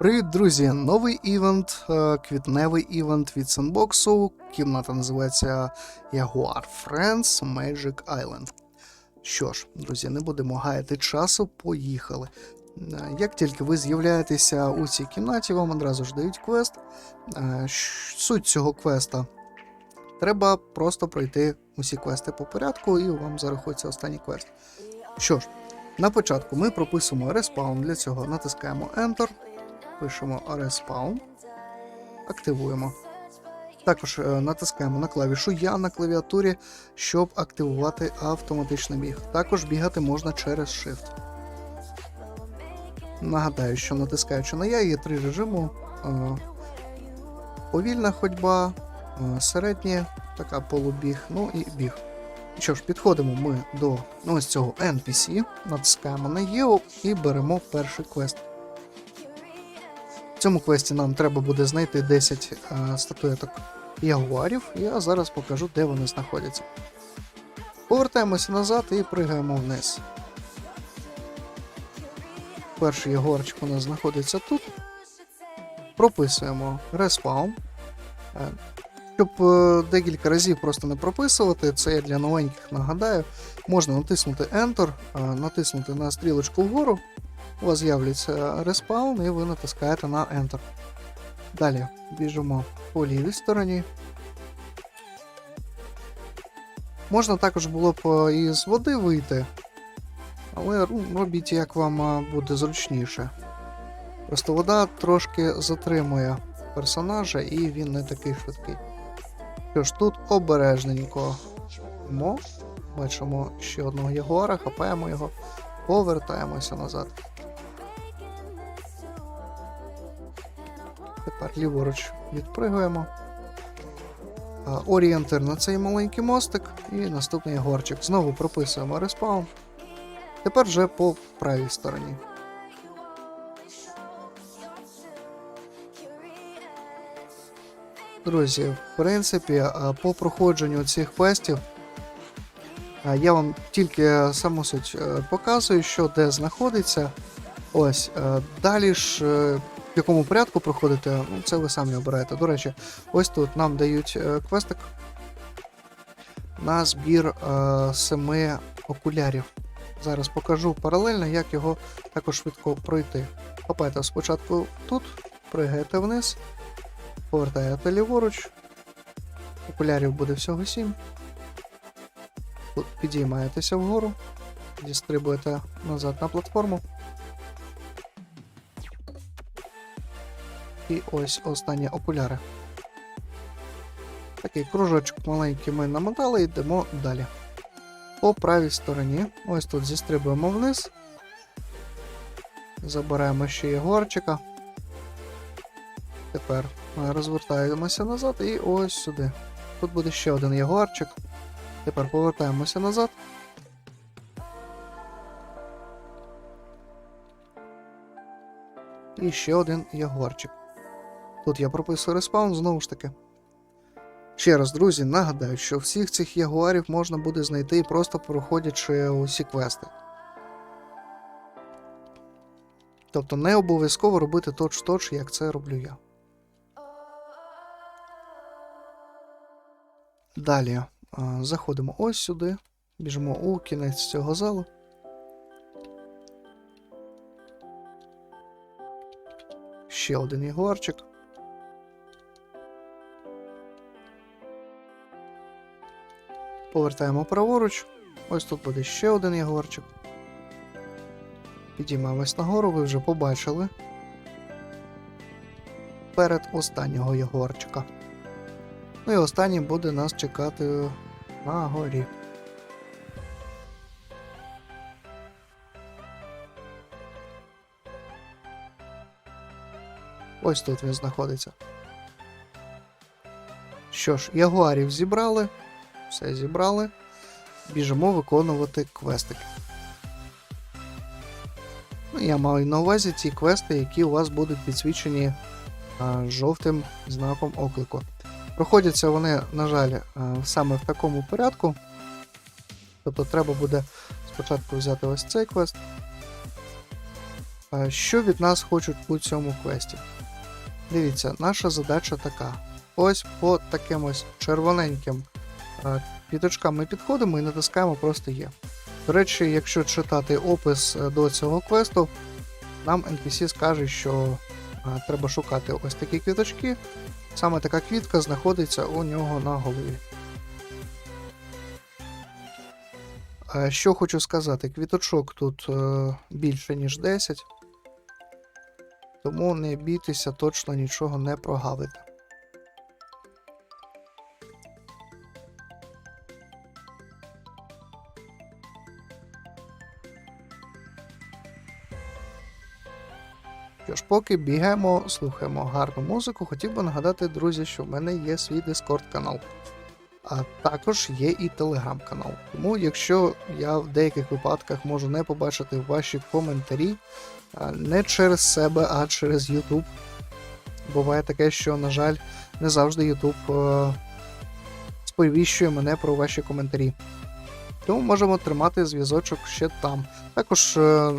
Привіт, друзі! Новий івент, е, квітневий івент від Sandbox. Кімната називається Jaguar Friends Magic Island. Що ж, друзі, не будемо гаяти часу, поїхали. Е, Як тільки ви з'являєтеся у цій кімнаті, вам одразу ж дають квест. Е, Суть цього квеста. Треба просто пройти усі квести по порядку, і вам зарахується останній квест. Що ж, на початку ми прописуємо респаун. Для цього натискаємо Enter пишемо respawn, активуємо. Також е, натискаємо на клавішу Я на клавіатурі, щоб активувати автоматичний біг. Також бігати можна через Shift. Нагадаю, що натискаючи на Я є три режими: е, повільна ходьба, е, середнє, така полубіг, ну і біг. Що ж, підходимо ми до ну, ось цього NPC, натискаємо на Єо і беремо перший квест. В цьому квесті нам треба буде знайти 10 е, статуеток ягуарів, я зараз покажу, де вони знаходяться. Повертаємося назад і пригаємо вниз. Перший ягуарчик у нас знаходиться тут. Прописуємо респаун. Е, Щоб е, декілька разів просто не прописувати, це я для новеньких нагадаю, можна натиснути Enter, е, натиснути на стрілочку вгору, у вас з'являється респаун, і ви натискаєте на Enter. Далі біжимо по лівій стороні. Можна також було б е, із води вийти, але робіть як вам е, буде зручніше. Просто вода трошки затримує персонажа і він не такий швидкий. Що ж, тут обережненько. йдемо. Бачимо ще одного ягуара, хапаємо його, повертаємося назад. Ліворуч відпригуємо. Орієнтир на цей маленький мостик і наступний горчик. Знову прописуємо респаун. Тепер вже по правій стороні. Друзі, в принципі, по проходженню цих квестів я вам тільки саму суть е, показую, що де знаходиться. Ось, е, далі ж е, в якому порядку проходити, ну, це ви самі обираєте. До речі, ось тут нам дають е, квестик на збір е, семи окулярів. Зараз покажу паралельно, як його також швидко пройти. Хапайте спочатку тут, пригаєте вниз, повертаєте ліворуч. Окулярів буде всього 7. Тут підіймаєтеся вгору, дістрибуєте назад на платформу. І ось останні окуляри. Такий кружочок маленький ми намотали йдемо далі. По правій стороні. Ось тут зістрибуємо вниз. Забираємо ще єгорчика. Тепер розвертаємося назад і ось сюди. Тут буде ще один єгорчик. Тепер повертаємося назад. І ще один ягуарчик. Тут я прописую респаун знову ж таки. Ще раз, друзі, нагадаю, що всіх цих ягуарів можна буде знайти просто проходячи усі квести. Тобто не обов'язково робити точ-точ, як це роблю я. Далі заходимо ось сюди, біжимо у кінець цього залу. Ще один ягуарчик. Повертаємо праворуч. Ось тут буде ще один ягуарчик. Підіймаємось нагору, ви вже побачили. Перед останнього ягуарчика. Ну і останній буде нас чекати на горі. Ось тут він знаходиться. Що ж, ягуарів зібрали. Все зібрали. Біжимо виконувати квестики. Ну, я маю на увазі ті квести, які у вас будуть підсвічені а, жовтим знаком оклику. Проходяться вони, на жаль, а, саме в такому порядку. Тобто треба буде спочатку взяти ось цей квест. Е, Що від нас хочуть у цьому квесті? Дивіться, наша задача така. Ось по таким ось червоненьким е, ми підходимо і натискаємо просто є. До речі, якщо читати опис е, до цього квесту, нам NPC скаже, що е, треба шукати ось такі квіточки. Саме така квітка знаходиться у нього на голові. Що хочу сказати, квіточок тут е, більше, ніж 10. Тому не бійтеся, точно нічого не прогавите. Що ж, поки бігаємо, слухаємо гарну музику, хотів би нагадати, друзі, що в мене є свій Discord канал. А також є і телеграм-канал. Тому, якщо я в деяких випадках можу не побачити ваші коментарі, не через себе, а через YouTube. Буває таке, що, на жаль, не завжди YouTube е, сповіщує мене про ваші коментарі. Тому можемо тримати зв'язочок ще там. Також е,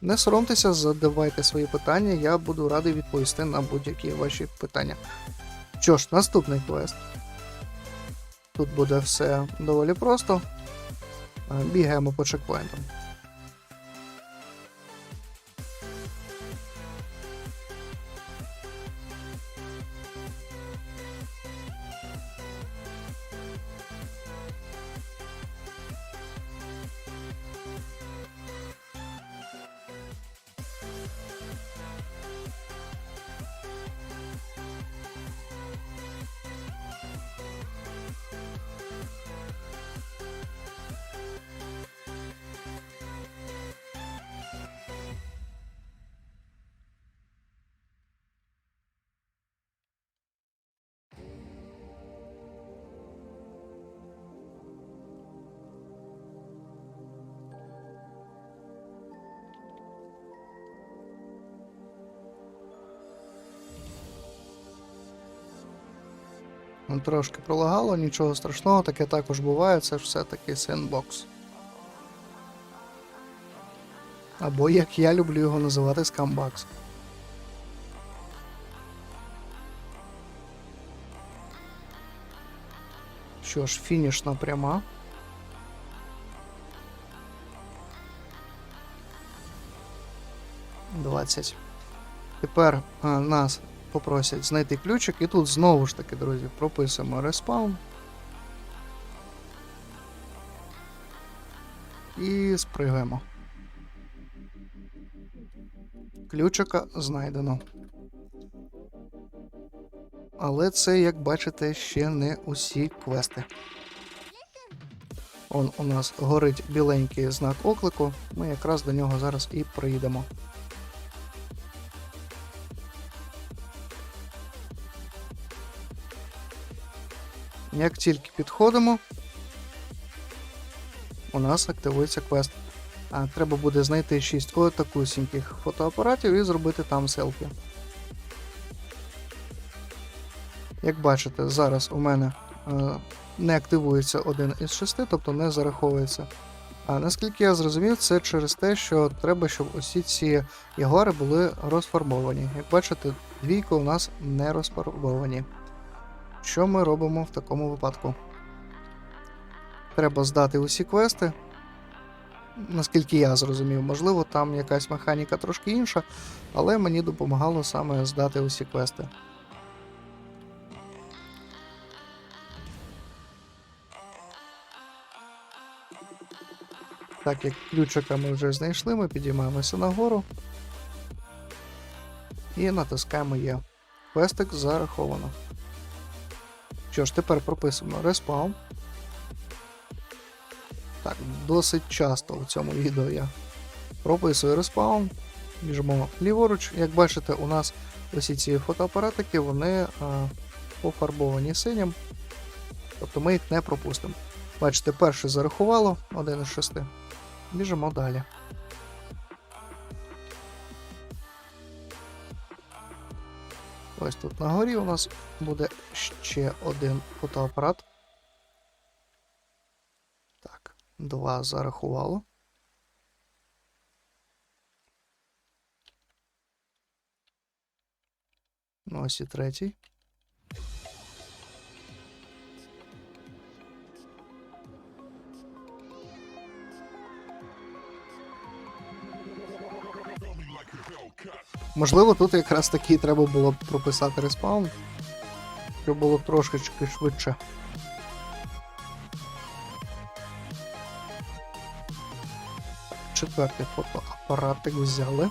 не соромтеся, задавайте свої питання, я буду радий відповісти на будь-які ваші питання. Що ж, наступний квест. Тут буде все доволі просто. Е, Бігаємо по чекпоінтам. Ну, Трошки пролагало, нічого страшного, таке також буває, це ж все-таки сендбокс. Або як я люблю його називати скамбакс. Що ж, фінішна пряма. Двадцять. Тепер а, нас попросять знайти ключик, і тут знову ж таки, друзі, прописуємо респаун. І спригаємо. Ключика знайдено. Але це, як бачите, ще не усі квести. Он у нас горить біленький знак оклику. Ми якраз до нього зараз і приїдемо. Як тільки підходимо, у нас активується квест. А, треба буде знайти 6 отакусіньких фотоапаратів і зробити там селфі. Як бачите, зараз у мене е, не активується один із шести, тобто не зараховується. А наскільки я зрозумів, це через те, що треба, щоб усі ці ягуари були розфарбовані. Як бачите, двійко у нас не розфарбовані. Що ми робимо в такому випадку? Треба здати усі квести. Наскільки я зрозумів, можливо, там якась механіка трошки інша, але мені допомагало саме здати усі квести. Так як ключика ми вже знайшли, ми підіймаємося нагору і натискаємо Є. Квестик зараховано. Що ж, тепер прописуємо респаун. Так, досить часто в цьому відео я прописую респаун, біжимо ліворуч. Як бачите, у нас усі ці фотоапаратики вони а, пофарбовані синім, тобто ми їх не пропустимо. Бачите, перший зарахувало, один із шести. Біжимо далі. Ось тут на горі у нас буде ще один фотоапарат. Так, два зарахувало. Ну, ось і третій. Можливо, тут якраз таки треба було б прописати респаун, щоб було трошечки швидше. Четвертий фотоапаратик взяли.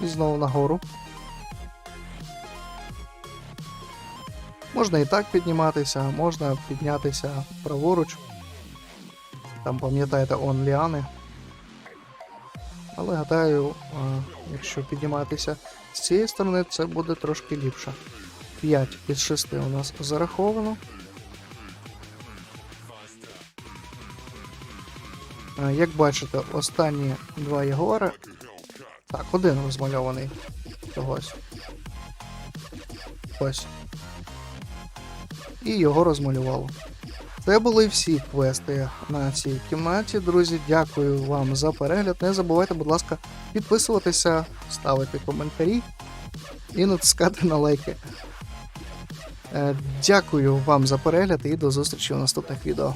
І знову нагору. Можна і так підніматися, можна піднятися праворуч. Там пам'ятаєте он ліани. Але гадаю, якщо підніматися з цієї сторони, це буде трошки ліпше. 5 із 6 у нас зараховано. Як бачите, останні два Єгори. Так, один розмальований. Чогось. Ось. І його розмалювало. Це були всі квести на цій кімнаті. Друзі, дякую вам за перегляд. Не забувайте, будь ласка, підписуватися, ставити коментарі і натискати на лайки. Е, Дякую вам за перегляд і до зустрічі у наступних відео.